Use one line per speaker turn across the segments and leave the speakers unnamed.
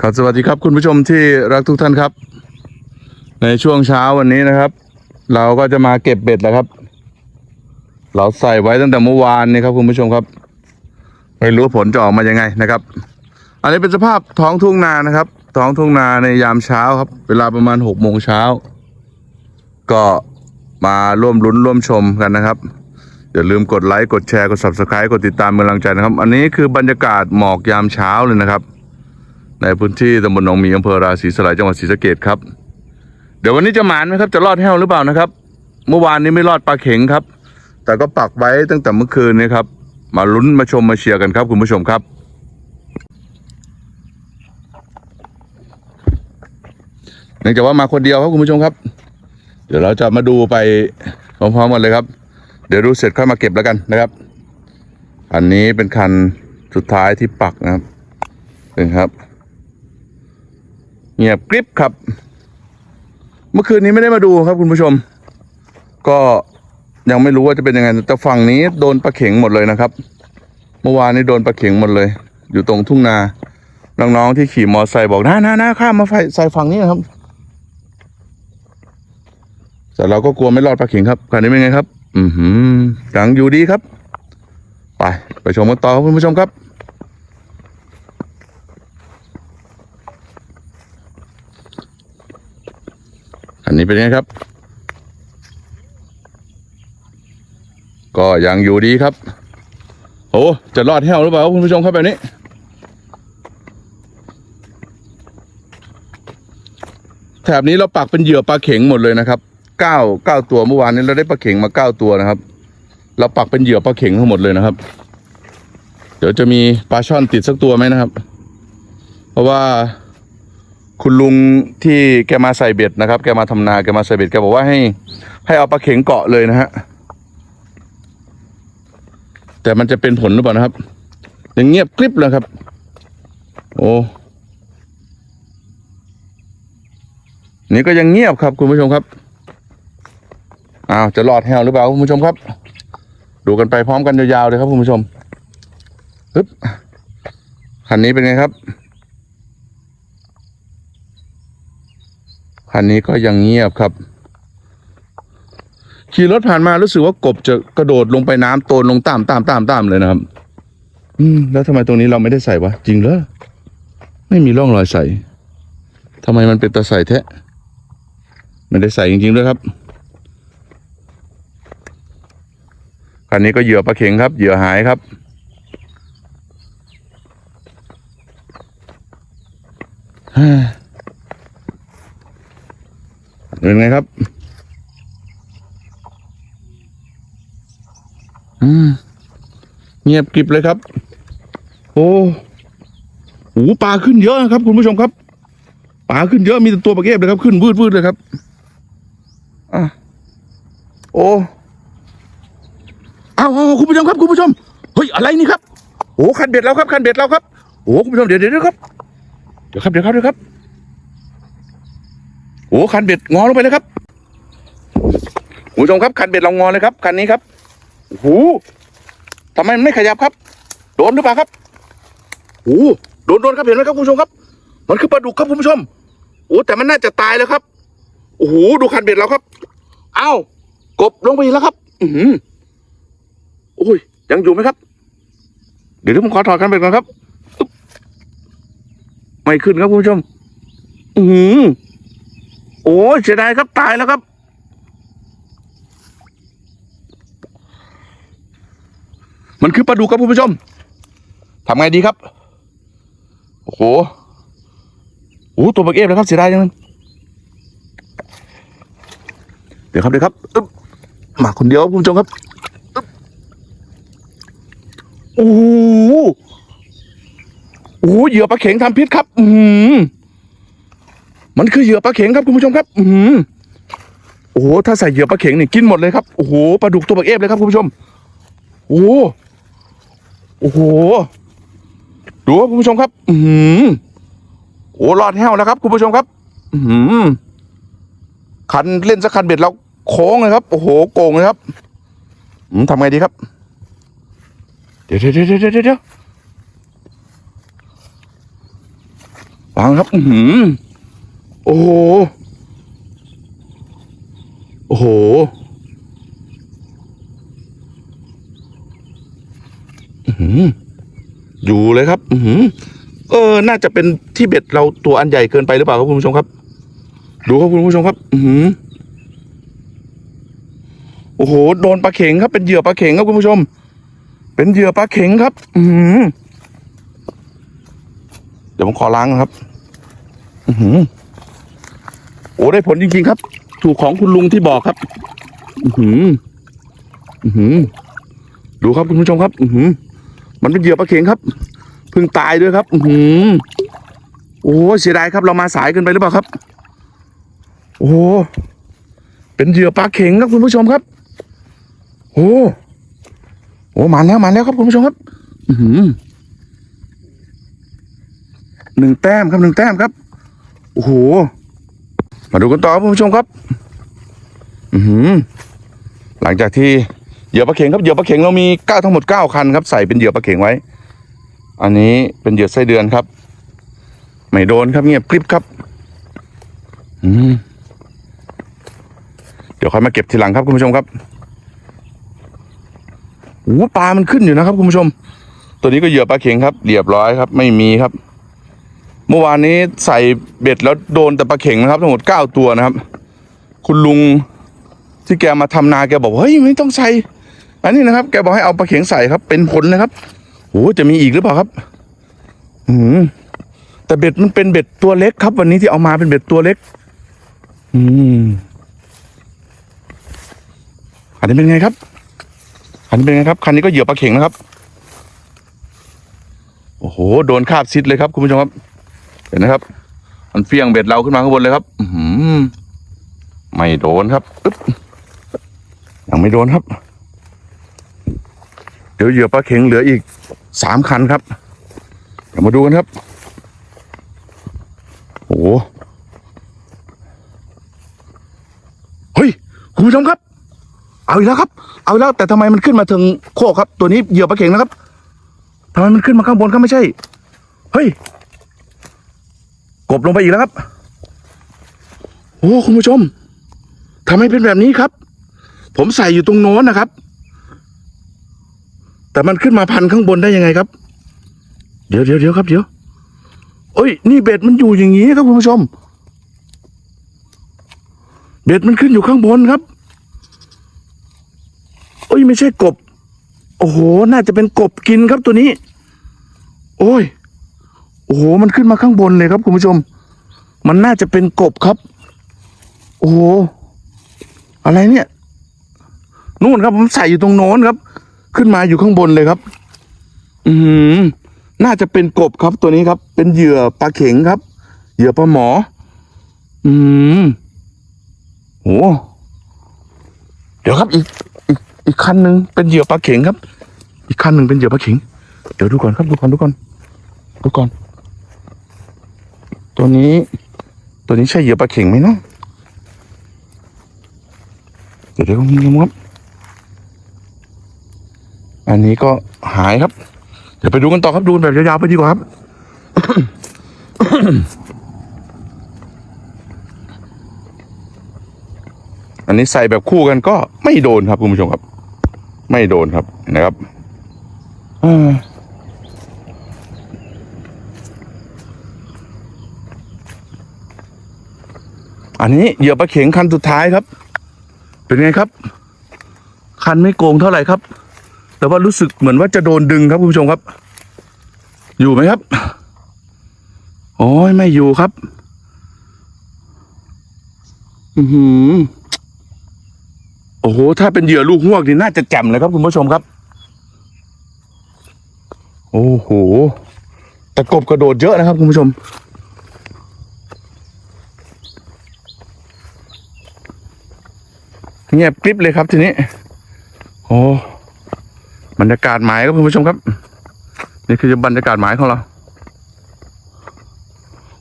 ครับสวัสดีครับคุณผู้ชมที่รักทุกท่านครับ ในช่วงเช้าวันนี้นะครับ เราก็จะมาเก็บเบ็ดแล้วครับ เราใส่ไว้ตั้งแต่เมื่อวานนี่ครับคุณผู้ชมครับ ไม่รู้ผลจะออกมายังไงนะครับ อันนี้เป็นสภาพท้องทุ่งนานะครับ ท้องทุ่งนาในยามเช้าครับ เวลาประมาณหกโมงเช้า ก็มาร่วมลุ้นร่วมชมกันนะครับอย่าลืมกดไลค์กดแชร์กด subscribe กดติดตามเป็นกำลังใจนะครับ อันนี้คือบรรยากาศหมอกยามเช้าเลยนะครับ ในพื้นที่ตำบลหนองมีอำเภอราศีสลายจังหวัดศรีสะเกดครับ เดี๋ยววันนี้จะหมานไหมครับ จะรอดแห้วหรือเปล่านะครับ เมื่อวานนี้ไม่รอดปลาเข็งครับ แต่ก็ปักไว้ตั้งแต่เมื่อคืนนี้ครับ มาลุ้นมาชมมาเชียร์กันครับ คุณผู้ชมครับ เนื่องจากว่ามาคนเดียวครับคุณผู้ชมครับ เดี๋ยวเราจะมาดูไปพร้อมๆกันเลยครับ เดี๋ยวดูเสร็จค่อยมาเก็บแล้วกันนะครับ อันนี้เป็นคันสุดท้ายที่ปักนะครับนี่ครับ เงียบกริบครับ เมื่อคืนนี้ไม่ได้มาดูครับคุณผู้ชม ก็ยังไม่รู้ว่าจะเป็นยังไงแต่ฝั่งนี้โดนปลาเข็งหมดเลยนะครับ เมื่อวานนี้โดนปลาเข็งหมดเลย อยู่ตรงทุ่งนาน้องๆที่ขี่มอเตอร์ไซค์บอกน้าน้าน้าข้ามมาไฟใส่ฝั่งนี้นะครับแต่เราก็กลัวไม่รอดปลาเข็งครับคันนี้เป็นไงครับ อือหือยังอยู่ดีครับ ไปไปชมกันต่อครับคุณผู้ชมครับ อันนี้เป็นไงครับ ก็ยังอยู่ดีครับ โอ้จะรอดแห้วหรือเปล่าคุณผู้ชมครับแบบนี้ แถบนี้เราปักเป็นเหยื่อปลาเข็งหมดเลยนะครับเก้าเก้าตัวเมื่อวานนี้เราได้ปลาเข็งมาเก้าตัวนะครับ เราปักเป็นเหยื่อปลาเข็งทั้งหมดเลยนะครับ เดี๋ยวจะมีปลาช่อนติดสักตัวไหมนะครับ เพราะว่า คุณลุงที่แกมาใส่เบ็ดนะครับ แกมาทำนาแกมาใส่เบ็ดแกบอกว่าให้ ให้เอาปลาเข็งเกาะเลยนะฮะแต่มันจะเป็นผลหรือเปล่านะครับยังเงียบกริบเลยครับ โอ้นี่ก็ยังเงียบครับคุณผู้ชมครับอ้าวจะรอดแหวหรือเปล่าคุณผู้ชมครับ ดูกันไปพร้อมกันยาวๆเลยครับคุณผู้ชมฮึบคันนี้เป็นไงครับ คันนี้ก็ยังเงียบครับ ขี่รถผ่านมารู้สึกว่ากบจะกระโดดลงไปน้ำโตนลงตามตามตามตามเลยนะครับ อืม แล้วทำไมตรงนี้เราไม่ได้ใส่วะจริงเหรอไม่มีร่องรอยใส่ทำไมมันเป็นตะใส่แท้ไม่ได้ใส่จริงๆด้วยครับคันนี้ก็เหยื่อปลาเข็งครับเหยื่อหายครับฮ่า เป็นไงครับอืมเงียบกริบเลยครับ โอ้โหปลาขึ้นเยอะนะครับ คุณผู้ชมครับปลาขึ้นเยอะมีแต่ตัวปลาเก็บเลยครับ ขึ้นวืดวืดเลยครับอะโอ้เอาเอาคุณผู้ชมครับคุณผู้ชมเฮ้ยอะไรนี่ครับโอ้คันเบ็ดแล้วครับคันเบ็ดแล้วครับโอ้คุณผู้ชมเดี๋ยวเดี๋ยวเดี๋ยวครับเดี๋ยวครับเดี๋ยวครับเดี๋ยวครับ อ้คันเบ็ดงอลงไปเลยครับคุณผู้ชมครับคันเบ็ดเรางอเลยครับคันนี้ครับโอ้โหทำไมมันไม่ขยับครับ โดนหรือเปล่าครับโอ้โดนโดนครับเห็นไหมครับคุณผู้ชมครับ มันคือปลาดุกครับคุณผู้ชมโอ้แต่มันน่าจะตายแล้วครับโอ้โหดูคันเบ็ดเราครับ เอ้ากบลงไปแล้วครับ อือโอ้ยยังอยู่ไหมครับ เดี๋ยวผมขอถอดคันเบ็ดก่อนครับ ไม่ขึ้นครับคุณผู้ชม อือ โอ้เสียดายครับตายแล้วครับ มันคือปลาดุกครับคุณผู้ชมทำไงดีครับโอ้โหโอ้ตัวปลาเอฟเลยครับเสียดายจังเลยเดี๋ยวครับเดี๋ยวครับอึ๊บมาคนเดียวครับคุณผู้ชมครับโอ้โหโอ้เหยื่อปลาเข็งทำพิษครับ อืม มันคือเหยื่อปลาเข็งครับคุณผู้ชมครับ อืมโอ้โหถ้าใส่เหยื่อปลาเข็งนี่กินหมดเลยครับโอ้โหปลาดุกตัวปลาเอฟเลยครับคุณผู้ชม โอ้โหโอ้โหดูครับคุณผู้ชมครับ อืมโอ้รอดแห้วแล้วครับ คุณผู้ชมครับ อืมคันเล่นสักคันเบ็ดเราโค้งเลยครับ โอ้โหโกงเลยครับอืมทำไงดีครับ เดี๋ยวเดี๋ยวเดี๋ยวเดี๋ยวเดี๋ยววางครับ อือหือ โอ้โห โอ้โหอือหือยู่เลยครับ อืเออ น่าจะเป็นที่เบ็ดเราตัวอันใหญ่เกินไปหรือเปล่าครับคุณผู้ชมครับ ดูครับคุณผู้ชมครับ อืโอ้โห โดนปลาเข็งครับ เป็นเหยื่อปลาเข็งครับคุณผู้ชม เป็นเหยื่อปลาเข็งครับ อืเดี๋ยวผมขอล้างนะครับ อือ โอ้ได้ผลจริงๆครับ ถูกของคุณลุงที่บอกครับ อือหือ อือหือ ดูครับคุณผู้ชมครับ อือหือ มันเป็นเหยื่อปลาเข็งครับเพิ่งตายด้วยครับ อือหือ โอ้เสียดายครับ เรามาสายเกินไปหรือเปล่าครับ โอ้เป็นเหยื่อปลาเข็งครับคุณผู้ชมครับ โอ้โอ้มาแล้วมาแล้วครับคุณผู้ชมครับ อือหือหนึ่งแต้มครับหนึ่งแต้มครับ โอ้โห มาดูกันต่อครับคุณผู้ชมครับ อือหือหลังจากที่เหยื่อปลาเข็งครับเหยื่อปลาเข็งเรามีเก้าทั้งหมดเก้าคันครับใส่เป็นเหยื่อปลาเข็งไว้ อันนี้เป็นเหยื่อไส้เดือนครับ ไม่โดนครับเงียบกริบครับ อืมเดี๋ยวค่อยมาเก็บทีหลังครับคุณผู้ชมครับโอ้ปลามันขึ้นอยู่นะครับคุณผู้ชม ตัวนี้ก็เหยื่อปลาเข็งครับเรียบร้อยครับ ไม่มีครับ เมื่อวานนี้ใส่เบ็ดแล้วโดนแต่ปลาเข็งนะครับ ทั้งหมดเก้าตัวนะครับ คุณลุงที่แกมาทำนาแกบอกเฮ้ยไม่ต้องใส่อันนี้นะครับ แกบอกให้เอาปลาเข็งใส่ครับ เป็นผลเลยครับโอ้จะมีอีกหรือเปล่าครับ อืมแต่เบ็ดมันเป็นเบ็ดตัวเล็กครับ วันนี้ที่เอามาเป็นเบ็ดตัวเล็ก อืมอันนี้เป็นไงครับอันนี้เป็นไงครับ คันนี้ก็เหยื่อปลาเข็งนะครับ โอ้โห โดนคาบซิดเลยครับ คุณผู้ชมครับ ห็นนะครับ มันเฟี้ยงเบ็ดเราขึ้นมาข้างบนเลยครับอืไม่โดนครับอึ๊บยังไม่โดนครับ เดี๋ยวเหยื่อปลาเข็งเหลืออีกสามคันครับเดี๋ยวมาดูกันครับ โอ้โหเฮ้ยคุณผู้ชมครับ เอาอีกแล้วครับ เอาอีกแล้วแต่ทำไมมันขึ้นมาถึงโคกครับ ตัวนี้เหยื่อปลาเข็งนะครับทำไมมันขึ้นมาข้างบนครับไม่ใช่ เฮ้ย กบลงไปอีกแล้วครับ โอ้คุณผู้ชมทำไมเป็นแบบนี้ครับ ผมใส่อยู่ตรงโน้นนะครับ แต่มันขึ้นมาพันข้างบนได้ยังไงครับ เดี๋ยวเดี๋ยวเดี๋ยวครับเดี๋ยวเอ้ย นี่เบ็ดมันอยู่อย่างนี้ครับคุณผู้ชม เบ็ดมันขึ้นอยู่ข้างบนครับโอ้ยไม่ใช่กบ โอ้โห น่าจะเป็นกบกินครับตัวนี้ โอ้ย โอ้โหมันขึ้นมาข้างบนเลยครับคุณผู้ชม มันน่าจะเป็นกบครับ โอ้โหอะไรเนี่ยนู่นครับผมใส่อยู่ตรงโน้นครับ ขึ้นมาอยู่ข้างบนเลยครับ อืมน่าจะเป็นกบครับตัวนี้ครับ เป็นเหยื่อปลาเข็งครับ เหยื่อปลาหมอ อืมโอ้เดี๋ยวครับอีกอีกอีกคันหนึ่งเป็นเหยื่อปลาเข็งครับ อีกคันหนึ่งเป็นเหยื่อปลาเข็ง เดี๋ยวดูก่อนครับดูก่อนดูก่อนดูก่อน ตัวนี้ ตัวนี้ใช่เหยื่อปลาเข็งไหมเนาะเดี๋ยวเดี๋ยวครับอันนี้ก็หายครับ เดี๋ยวไปดูกันต่อครับดูแบบยาวๆไปดีกว่าครับอันนี้ใส่แบบคู่กันก็ไม่โดนครับคุณผู้ชมครับ ไม่โดนครับนะครับอ่า อันนี้เหยื่อปลาเข็งคันสุดท้ายครับ เป็นไงครับ คันไม่โกงเท่าไหร่ครับ แต่ว่ารู้สึกเหมือนว่าจะโดนดึงครับคุณผู้ชมครับ อยู่ไหมครับ โอ้ยไม่อยู่ครับ อือหือโอ้โห ถ้าเป็นเหยื่อลูกหวกนี่น่าจะแจ่มเลยครับคุณผู้ชมครับ โอ้โห แต่กบกระโดดเยอะนะครับคุณผู้ชม เงียบกริบเลยครับทีนี้ โอ้บรรยากาศหมายครับคุณผู้ชมครับ นี่คือบรรยากาศหมายของเรา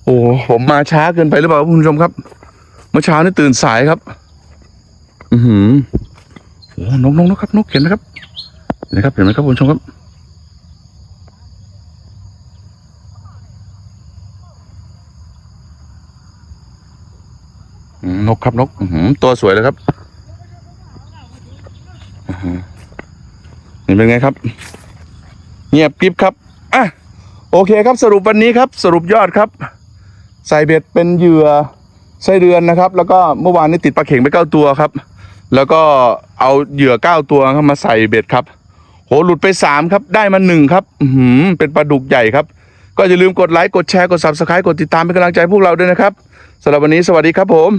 โอ้ผมมาช้าเกินไปหรือเปล่าคุณผู้ชมครับ เมื่อเช้านี่ตื่นสายครับ อือหือโอ้นกนกนกครับนกเห็นไหมครับเห็นไหมครับเห็นไหมครับคุณผู้ชมครับนกครับนกหือตัวสวยเลยครับ นี่เป็นไงครับ เงียบกริบครับอะโอเคครับสรุปวันนี้ครับ สรุปยอดครับ ใส่เบ็ดเป็นเหยื่อไส้เดือนนะครับ แล้วก็เมื่อวานนี้ติดปลาเข่งไปเก้าตัวครับ แล้วก็เอาเหยื่อเก้าตัวครับมาใส่เบ็ดครับ โหหลุดไปสามครับ ได้มาหนึ่งครับหือเป็นปลาดุกใหญ่ครับ ก็อย่าลืมกดไลค์กดแชร์กด subscribe กดติดตามเป็นกำลังใจพวกเราด้วยนะครับสำหรับวันนี้สวัสดีครับผม